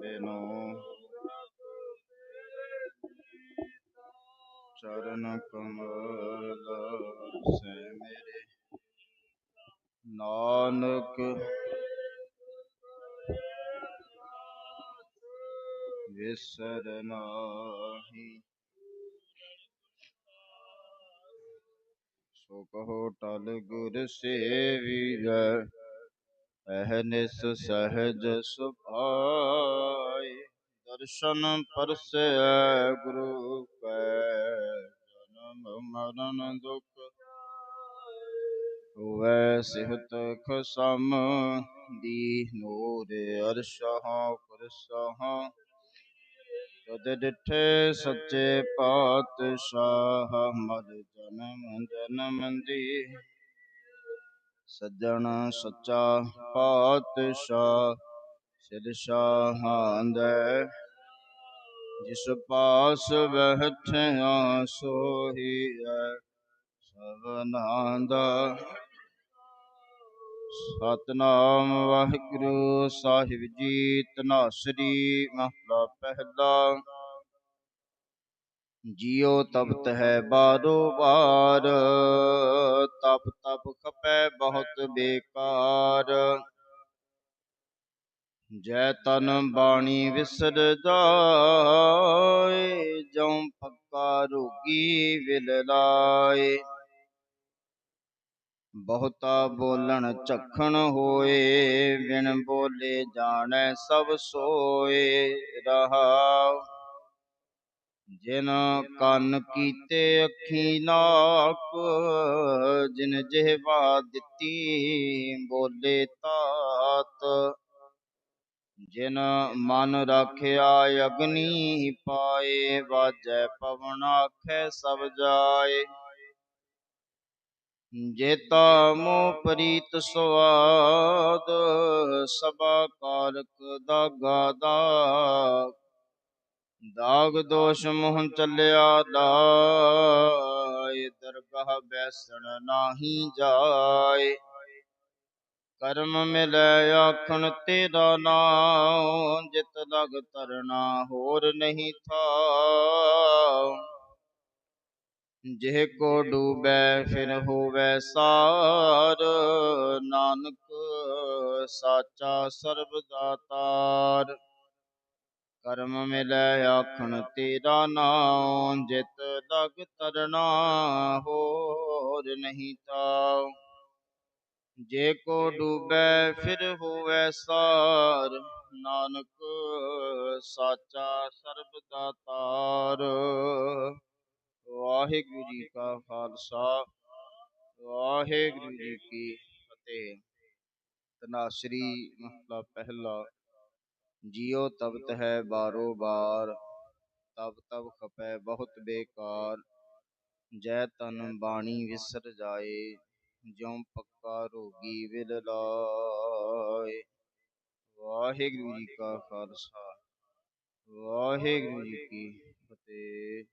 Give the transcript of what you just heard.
ਬਿਨੋ ਚਰਨ ਕਮਲ ਸੇ ਮੇਰੇ। ਨਾਨਕ ਵਿਸਰ ਨਾਹੀ। ਸੋ ਕਹੋ ਟਲ ਗੁਰ ਸੇਵੀ ਸੇਵੀਐ ਅਹਨਿਸ ਸਹਜ ਸੁਭਾਈ। ਦਰਸ਼ਨ ਪਰਸੈ ਗੁਰੂ ਕੈ, ਜਨਮ ਮਰਨ ਦੁਖ ਹੋਵੈ ਸਿਹਤ ਖਸਮ। ਦੀ ਨੂਰ ਅਰਸ਼ਹਾਂ ਕੁਰਸਹਾਂ ਤਦ ਡਿਠੇ ਸੱਚੇ ਪਾਤਸ਼ਾਹ, ਮਦ ਜਨਮ ਜਨਮ ਦੀ ਸੱਜਣ ਸੱਚਾ ਪਾਤਸ਼ਾਹ, ਸਿਰ ਸ਼ਾਹਾਂ ਜਿਸ ਪਾਸ ਬਹਿਠਿਆ ਸੋਹੀ ਹੈ ਸਭਨਾਂ ਦਾ ਸਤਨਾਮ ਵਾਹਿਗੁਰੂ ਸਾਹਿਬ ਜੀ, ਤਨਾਸਰੀ ਮਹਲਾ ਪਹਿਲਾ। ਜਿਉ ਤਪਤ ਹੈ ਬਾਰੋ ਬਾਰ ਤਪ ਤਪ ਖਪੈ ਬਹੁਤ ਬੇਕਾਰ। ਜੈ ਤਨ ਬਾਣੀ ਵਿਸਰ ਜਾਏ, ਜਉ ਪੱਕਾ ਰੋਗੀ ਵਿਲ ਲਾਏ। ਬਹੁਤਾ ਬੋਲਣ ਝਖਣ ਹੋਏ, ਬਿਨ ਬੋਲੇ ਜਾਣੈ ਸਭ ਸੋਏ ਰਹਾਉ। ਜਿਨ ਕੰਨ ਕੀਤੇ ਅੱਖੀ ਨਾਕ ਜਿਨ ਜਿਹਵਾ ਦਿੱਤੀ ਬੋਲੇ ਤਾਤ। ਜਿਨ ਮਨ ਰਾਖਿਆ ਅਗਨੀ ਪਾਏ ਵਾਜੈ ਪਵਨ ਆਖੈ ਸਭ ਜਾਏ। ਜੇਤਾ ਮੋ ਪ੍ਰੀਤ ਸਵਾਦ ਸਭਾ ਕਾਲਕ ਦਾਗਾ ਦਾਗ ਦਾਗ ਦੋਸ਼ ਮੋਹਨ ਚੱਲਿਆ ਲਾਏ ਦਰਗਾਹ ਬੈਸਣ ਨਾਹੀ ਜਾਏ ਕਰਮ ਮਿਲੈ ਆਖਣ ਤੇਰਾ ਨਾਮ ਜਿਤ ਲਗ ਤਰਨਾ ਹੋਰ ਨਹੀਂ ਥਾਉ। ਜਿਹ ਕੋ ਡੂਬੈ ਫਿਰ ਹੋਵੈ ਸਾਰ, ਨਾਨਕ ਸਾਚਾ ਸਰਬ ਦਾਤਾਰ। ਕਰਮ ਮਿਲੈ ਆਖਣ ਤੇਰਾ ਨਾਮ ਜਿਤ ਲਗ ਤਰਨਾ ਹੋਰ ਨਹੀਂ ਤਾਉ। ਜੇ ਕੋ ਡੂਬੈ ਫਿਰ ਹੋਵੇ ਸਾਰ, ਨਾਨਕ ਸਾਚਾ ਸਰਬ ਦਾ ਤਾਰ। ਵਾਹਿਗੁਰੂ ਜੀ ਕਾ ਖਾਲਸਾ, ਵਾਹਿਗੁਰੂ ਜੀ ਕੀ ਫਤਿਹ। ਤਨਾਸਰੀ ਮਹਲਾ ਪਹਿਲਾ ਜਿਉ ਤਪਤ ਹੈ ਬਾਰੋ ਬਾਰ ਤਬ ਤਬ ਖਪੈ ਬਹੁਤ ਬੇਕਾਰ। ਜੈ ਤਨ ਬਾਣੀ ਵਿਸਰ ਜਾਏ, ਜਿਉ ਪੱਕਾ ਰੋਗੀ ਵਿਲ ਲਾਏ। ਵਾਹਿਗੁਰੂ ਜੀ ਕਾ ਖਾਲਸਾ, ਵਾਹਿਗੁਰੂ ਜੀ ਕੀ ਫਤਿਹ।